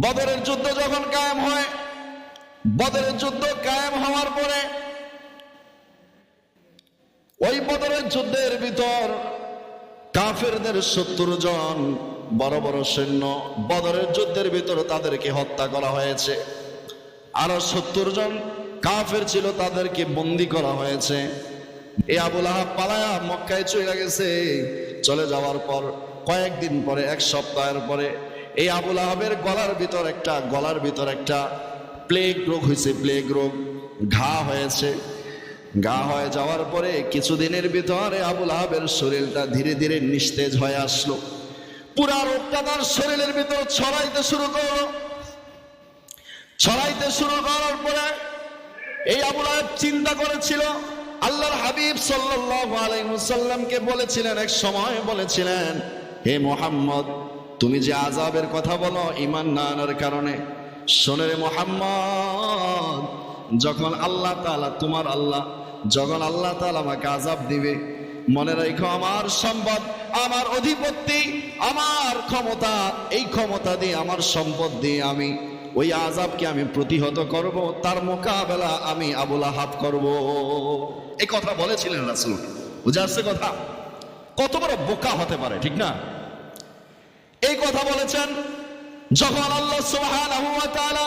বদরের যুদ্ধ যখন কায়েম হয়, বদরের যুদ্ধ কায়েম হওয়ার পরে ওই বদরের যুদ্ধের ভিতর কাফেরদের সত্তর জন, বড় বড় সৈন্য বদরের যুদ্ধের ভিতর তাদেরকে হত্যা করা হয়েছে। আরও সত্তর জন কাফের ছিল, তাদেরকে বন্দি করা হয়েছে। এ আবুল আহাব পালায়া মক্কায় চলে গেছে। চলে যাওয়ার পর, কয়েকদিন পরে, এক সপ্তাহের পরে এই আবুল আহাবের গলার ভিতর একটা, গলার ভিতর একটা প্লেগ রোগ হয়েছে প্লেগ রোগ। ঘা হয়েছে। গা হয়ে যাওয়ার পরে কিছুদিনের ভিতরে আবুল আহাবের শরীরটা ধীরে ধীরে নিস্তেজ হয়ে আসলো। পুরা রোগটা তার শরীরের ভিতর ছড়াইতে শুরু করল। ছড়াইতে শুরু করার পরে এই আবুল আহাব চিন্তা করেছিল, আল্লাহর হাবিব সাল্লাল্লাহু আলাইহি ওয়াসাল্লামকে বলেছিলেন, এক সময় বলেছিলেন, হে মোহাম্মদ তুমি যে আজাবের কথা বলো ইমান না আনার কারণে। শোনে মোহাম্মদ, যখন আল্লাহ তাআলা, তোমার আল্লাহ, যখন আল্লাহ তাআলা আমাকে আজাব দিবে, মনে রাখো আমার সম্পদ, আমার অধিপত্তি আমার ক্ষমতা, এই ক্ষমতা দিয়ে, আমার সম্পদ দিয়ে আমি ওই আজাবকে আমি প্রতিহত করব, তার মোকাবেলা আমি আবুল আহাব করব। এই কথা বলেছিলেন রাসুল। বুঝে আসছে কথা? কত বড় বোকা হতে পারে, ঠিক না? এই কথা বলেছেন যখন আল্লাহ তাআলা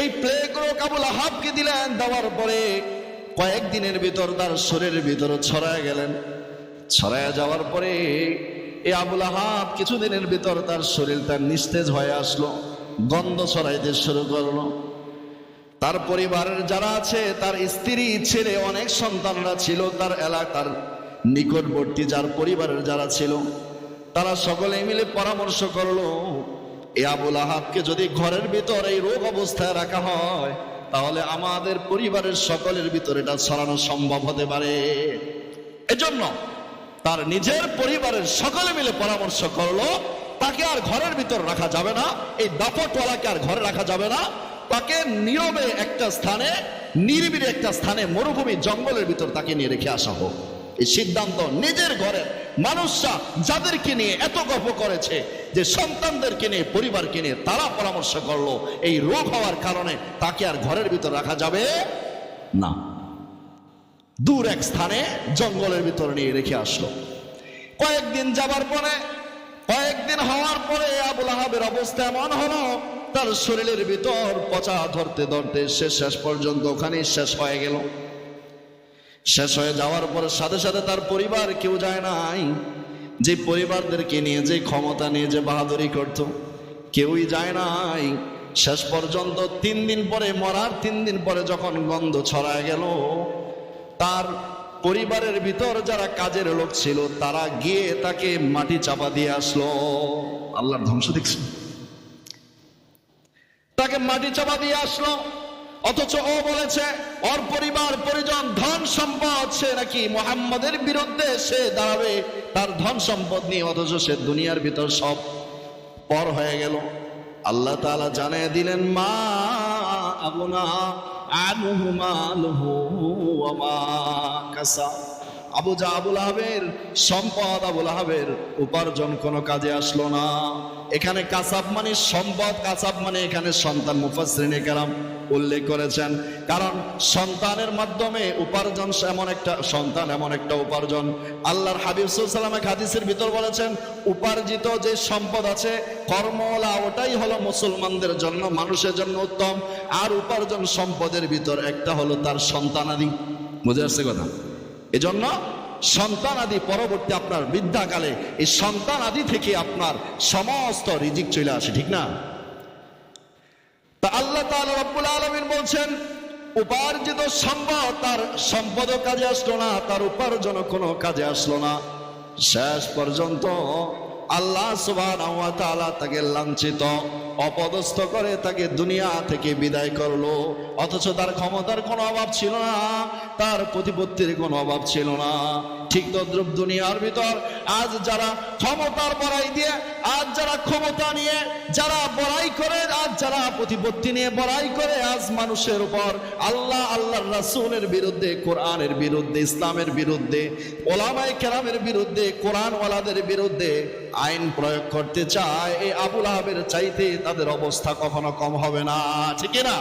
এই প্লেগ রোগ আবুল আহাবকে দিলেন, দেওয়ার পরে কয়েকদিনের ভিতর তার শরীরের ভিতরে ছড়ায় গেলেন। ছড়ায় যাওয়ার পরে এই আবুল আহাব কিছুদিনের ভিতর তার শরীর তার নিস্তেজ হয়ে আসলো, গন্ধ ছড়াইতে শুরু করল। তার পরিবারের যারা আছে, তার স্ত্রী, ছেলে, অনেক সন্তানরা ছিল, তার এলাকার নিকটবর্তী যার পরিবারের যারা ছিল তারা সকলে মিলে পরামর্শ করল, এ আবুল আহাবকে যদি ঘরের ভিতর এই রোগ অবস্থায় রাখা হয়, তাহলে আমাদের পরিবারের সকলের ভিতর এটা ছড়ানো সম্ভব হতে পারে। এজন্য তার নিজের পরিবারের সকলে মিলে পরামর্শ করল, তাকে আর ঘরের ভিতর রাখা যাবে না, এই দাপটওয়ালাকে আর ঘরে রাখা যাবে না। তাকে নীরবে একটা স্থানে, নিরিবিলি একটা স্থানে মরুভূমি জঙ্গলের ভিতর তাকে নিয়ে রেখে আসা হোক। এই সিদ্ধান্ত নিজের ঘরের মানুষরা যাদেরকে নিয়ে এত গল্প করেছে, যে সন্তানদেরকে নিয়ে, পরিবারকে নিয়ে তারা পরামর্শ করল, এই রোগ হওয়ার কারণে তাকে আর ঘরের ভিতর রাখা যাবে না। দূর এক স্থানে জঙ্গলের ভিতর নিয়ে রেখে আসলো। কয়েকদিন যাবার পরে, কয়েকদিন হওয়ার পরে আবুল আহাবের অবস্থা এমন হলো, তার শরীরের ভিতর পচা ধরতে ধরতে সে শেষ পর্যন্ত ওখানে শেষ হয়ে গেল। শেষ হয়ে যাওয়ার পর সাথে সাথে তার পরিবার কেউ যায় নাই। যে পরিবারদেরকে নিয়ে, যে ক্ষমতা নিয়ে, যে বাহাদুরি করত, কেউই যায় নাই। শেষ পর্যন্ত তিন দিন পরে, মরার তিন দিন পরে যখন গন্ধ ছড়ায় গেল, তার পরিবারের ভিতর যারা কাজের লোক ছিল, তারা গিয়ে তাকে মাটি চাপা দিয়ে আসলো। আল্লাহর ধ্বংস দেখছি। তাকে মাটি চাপা দিয়ে আসলো। অথচ ও বলেছে, ওর পরিবার, পরিজন, ধন সম্পদ, সে নাকি মোহাম্মদের বিরুদ্ধে সে দাঁড়াবে। তার ধন সম্পদ নিয়ে অথচ সে দুনিয়ার ভিতর সব পর হয়ে গেল। আল্লাহ তালা জানিয়ে দিলেন, মা আগুনা কাসাব। আবু জা আবুল আহাবের সম্পদ আবুল আহাবের উপার্জন কোনো কাজে আসলো না। এখানে কাসাব মানে সম্পদ, কাসাব মানে এখানে সন্তান মুফাসরিনে কেরাম উল্লেখ করেছেন। কারণ সন্তানের মাধ্যমে উপার্জন এমন একটা, সন্তান এমন একটা উপার্জন। আল্লাহর হাবিব সাল্লাম হাদিসের ভিতর বলেছেন, উপার্জিত যে সম্পদ আছে কর্মলা ওটাই হলো মুসলমানদের জন্য, মানুষের জন্য উত্তম। আর উপার্জন সম্পদের ভিতর একটা হলো তার সন্তানাদি। বুঝে আসছে কথা? এজন্য সন্তান আদি পরবর্তী আপনার বৃদ্ধাকালে এই সন্তান আদি থেকে আপনার সমস্ত রিজিক চলে আসে, ঠিক না? তা আল্লাহ রব্বুল আলমিন বলছেন, উপার্জিত সম্পদ তার সম্পদ কাজে আসলো না, তার উপার্জন কোনো কাজে আসলো না। শেষ পর্যন্ত আল্লাহ তাআলা তাকে লাঞ্ছিত, অপদস্থ করে তাকে দুনিয়া থেকে বিদায় করল। অথচ তার ক্ষমতার কোনো অভাব ছিল না, তার প্রতিপত্তির কোনো অভাব ছিল না। ঠিক তদ্রুপ দুনিয়ার ভিতর আজ যারা ক্ষমতার বড়াই দিয়ে, আজ যারা ক্ষমতা নিয়ে যারা বড়াই করে, আজ যারা প্রতিপত্তি নিয়ে বড়াই করে, আজ মানুষের উপর আল্লাহ, আল্লাহর রাসূলের বিরুদ্ধে, কোরআনের বিরুদ্ধে, ইসলামের বিরুদ্ধে, ওলামায়ে কেরামের বিরুদ্ধে, কোরআনওয়ালাদের বিরুদ্ধে আইন প্রয়োগ করতে চায়, এই আবুল আহাবের চাইতে তাদের অবস্থা কখনো কম হবে না। ঠিক না